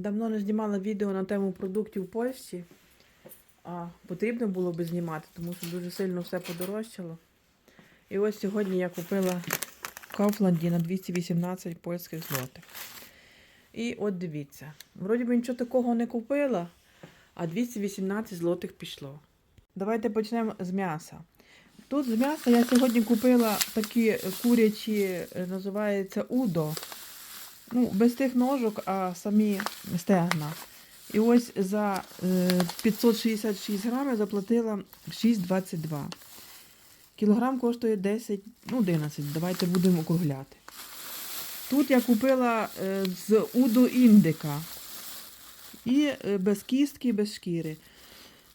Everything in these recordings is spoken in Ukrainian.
давно не знімала відео на тему продуктів в Польщі. А потрібно було би знімати, тому що дуже сильно все подорожчало. І ось сьогодні я купила в Кауфланді на 218 польських злотих. І от дивіться, вроді би нічого такого не купила, а 218 злотих пішло. Давайте почнемо з м'яса. Тут з м'яса я сьогодні купила такі курячі, е, називається удо. Ну, без тих ножок, а самі стегна. І ось за е, 566 грам я заплатила 6,22. Кілограм коштує 10, ну 11, давайте будемо округляти. Тут я купила е, з Удо індика. І е, без кістки, без шкіри.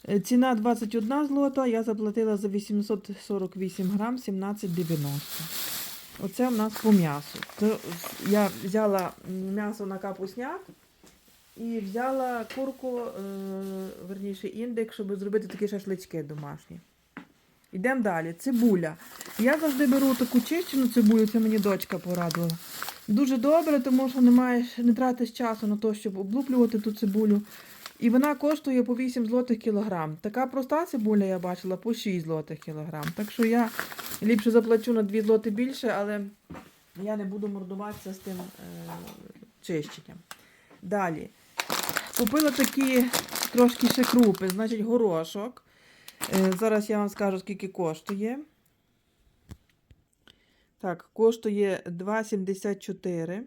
Е, Ціна 21 злота, я заплатила за 848 грам 17,90. Оце в нас по м'ясу. Я взяла м'ясо на капусняк і взяла курку, е, верніше індик, щоб зробити такі шашлички домашні. Йдемо далі. Цибуля. Я завжди беру таку чищену цибулю, це мені дочка порадила. Дуже добре, тому що не маєш, не тратиш часу на те, щоб облуплювати ту цибулю. І вона коштує по 8 злотих кілограм. Така проста цибуля я бачила по 6 злотих кілограм. Так що я ліпше заплачу на 2 злоти більше, але я не буду мордуватися з тим е, чищенням. Далі. Купила такі трошки ще крупи, значить горошок. Е, зараз я вам скажу, скільки коштує. Так, коштує 2,74.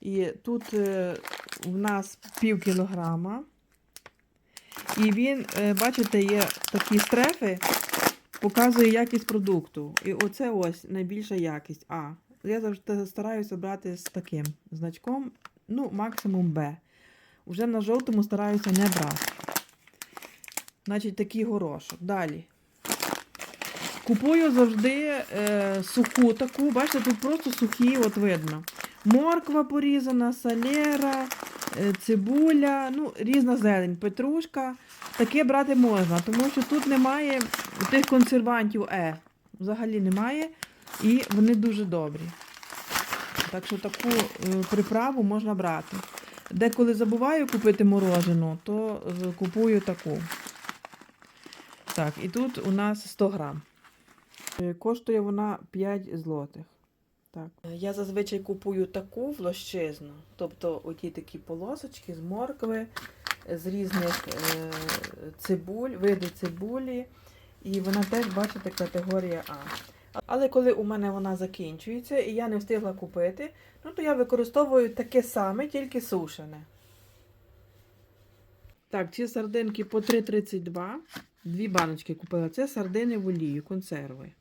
І тут е, в нас пів кілограма. І він, е, бачите, є такі стрефи, показує якість продукту. І оце ось найбільша якість. А. Я завжди стараюся брати з таким значком, ну, максимум Б. Уже на жовтому стараюся не брати. Значить, такий горошок. Далі. Купую завжди е, суху таку. Бачите, тут просто сухі, от видно. Морква порізана, салера, е, цибуля, ну, різна зелень, петрушка. Таке брати можна, тому що тут немає тих консервантів Е. Взагалі немає. І вони дуже добрі. Так що таку е, приправу можна брати. Деколи забуваю купити морожену, то е, купую таку. Так, і тут у нас 100 грам. Е, Коштує вона 5 злотих. Так. Я зазвичай купую таку влощизну, тобто оті такі полосочки з моркви, з різних цибуль, види цибулі. І вона теж, бачите, категорія А. Але коли у мене вона закінчується і я не встигла купити, ну то я використовую таке саме, тільки сушене. Так, ці сардинки по 3,32. Дві баночки купила. Це сардини в олію, консерви.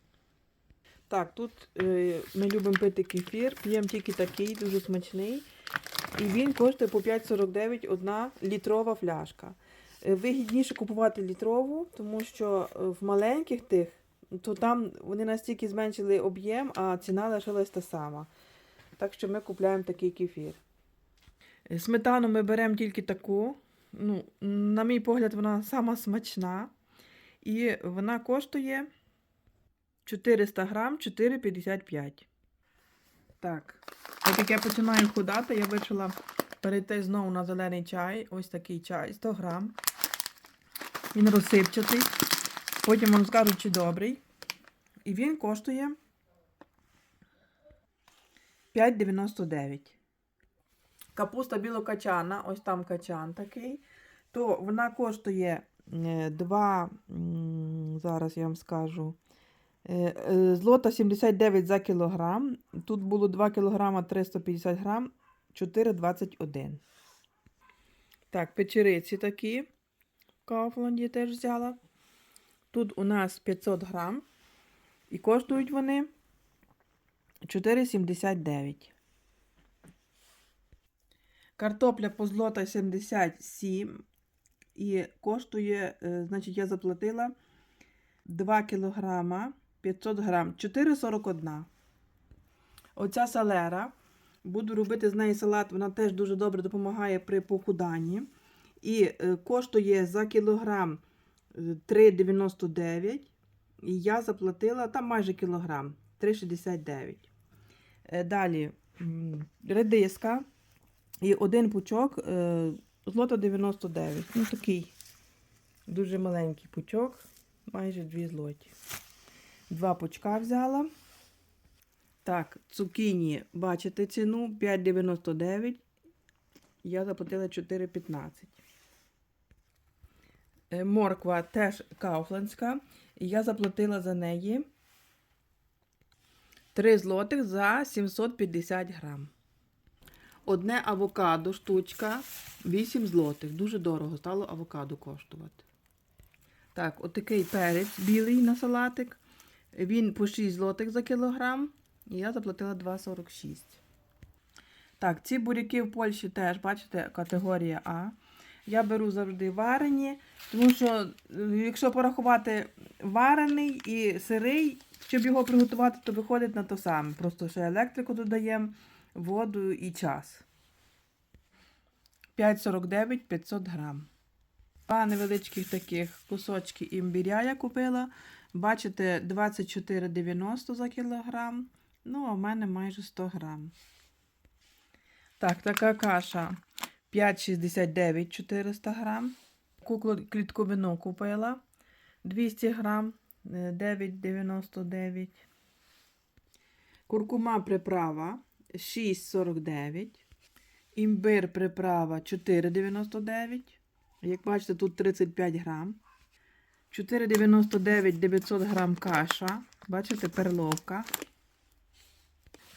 Так, тут е, ми любимо пити кефір, п'ємо тільки такий, дуже смачний. І він коштує по 5,49 одна літрова фляжка. Е, вигідніше купувати літрову, тому що е, в маленьких тих, то там вони настільки зменшили об'єм, а ціна лишилась та сама. Так що ми купуємо такий кефір. Е, Сметану ми беремо тільки таку. Ну, на мій погляд, вона сама смачна. І вона коштує 400 грам 4,55. Так. Так як я починаю худати, я вирішила перейти знову на зелений чай. Ось такий чай, 100 грам. Він розсипчатий. Потім вам скажу, чи добрий. І він коштує 5,99. Капуста білокачана, ось там качан такий, то вона коштує 2, зараз я вам скажу, е, е, злота 79 за кілограм. Тут було 2 кілограма 350 грам, 4,21. Так, печериці такі. Кауфланді теж взяла. Тут у нас 500 грам. І коштують вони 4,79. Картопля по злота 77 і коштує, е, значить, я заплатила 2 кілограма 500 грам, 4,41. Оця салера, буду робити з неї салат, вона теж дуже добре допомагає при похуданні. І е, коштує за кілограм е, 3,99. І я заплатила там майже кілограм 3,69. Е, Далі редиска. І один пучок е, злота 99. Ну такий дуже маленький пучок, майже дві злоті. Два пучка взяла. Так, цукіні, бачите ціну 5,99. Я заплатила 4,15. Е, Морква теж кауфландська. Я заплатила за неї 3 злотих за 750 грам. Одне авокадо штучка 8 злотих. Дуже дорого стало авокадо коштувати. Так, отакий перець білий на салатик. Він по 6 злотих за кілограм. І я заплатила 2,46. Так, ці буряки в Польщі теж, бачите, категорія А. Я беру завжди варені, тому що, е, якщо порахувати варений і сирий, щоб його приготувати, то виходить на те саме. Просто ще електрику додаємо, воду і час. 5,49 500 грам. Два невеличких таких кусочки імбіря я купила. Бачите, 24,90 за кілограм. Ну, а в мене майже 100 грам. Так, така каша 5,69 400 грам. Куклу клітковину купила 200 грам, е, 9,99. Куркума приправа 6,49. Імбир приправа 4,99. Як бачите, тут 35 грам. 4,99 900 грам каша. Бачите, перловка.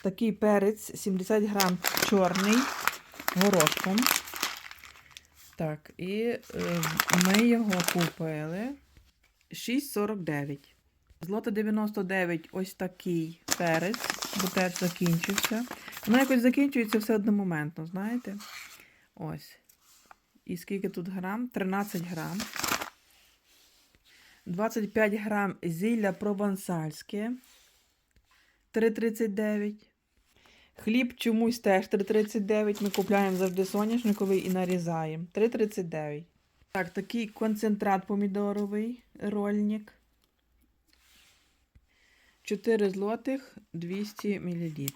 Такий перець 70 грам чорний горошком. Так, і е, ми його купили 6,49. Злото 99 ось такий перець, бо теж закінчився. Воно якось закінчується все одномоментно, знаєте? Ось. І скільки тут грам? 13 грам. 25 грам зілля провансальське. 3,39. Хліб чомусь теж 3,39. Ми купляємо завжди соняшниковий і нарізаємо. 3,39. Так, такий концентрат помідоровий, рольник. 4 злотих 200 мл.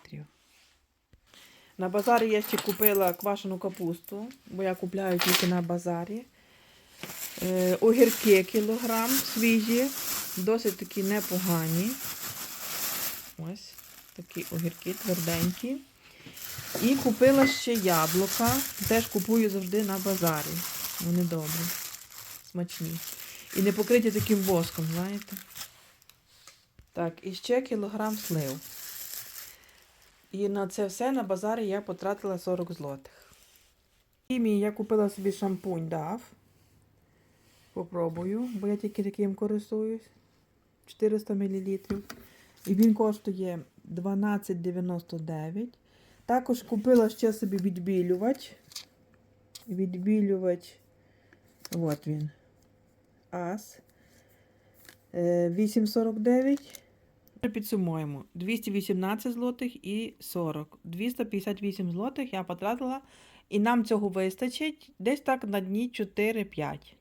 На базарі я ще купила квашену капусту, бо я купляю тільки на базарі. Е, огірки кілограм свіжі, досить такі непогані. Ось такі огірки тверденькі. І купила ще яблука. Теж купую завжди на базарі. Вони добрі, смачні. І не покриті таким воском, знаєте. Так, і ще кілограм слив. І на це все на базарі я потратила 40 злотих. І мій я купила собі шампунь дав. Попробую, бо я тільки таким користуюсь. 400 мл. І він коштує 12,99. Також купила ще собі відбілювач. Відбілювач. От він. Ас. Е, 8,49. Підсумуємо. 218 злотих і 40. 258 злотих я потратила. І нам цього вистачить десь так на дні 4-5.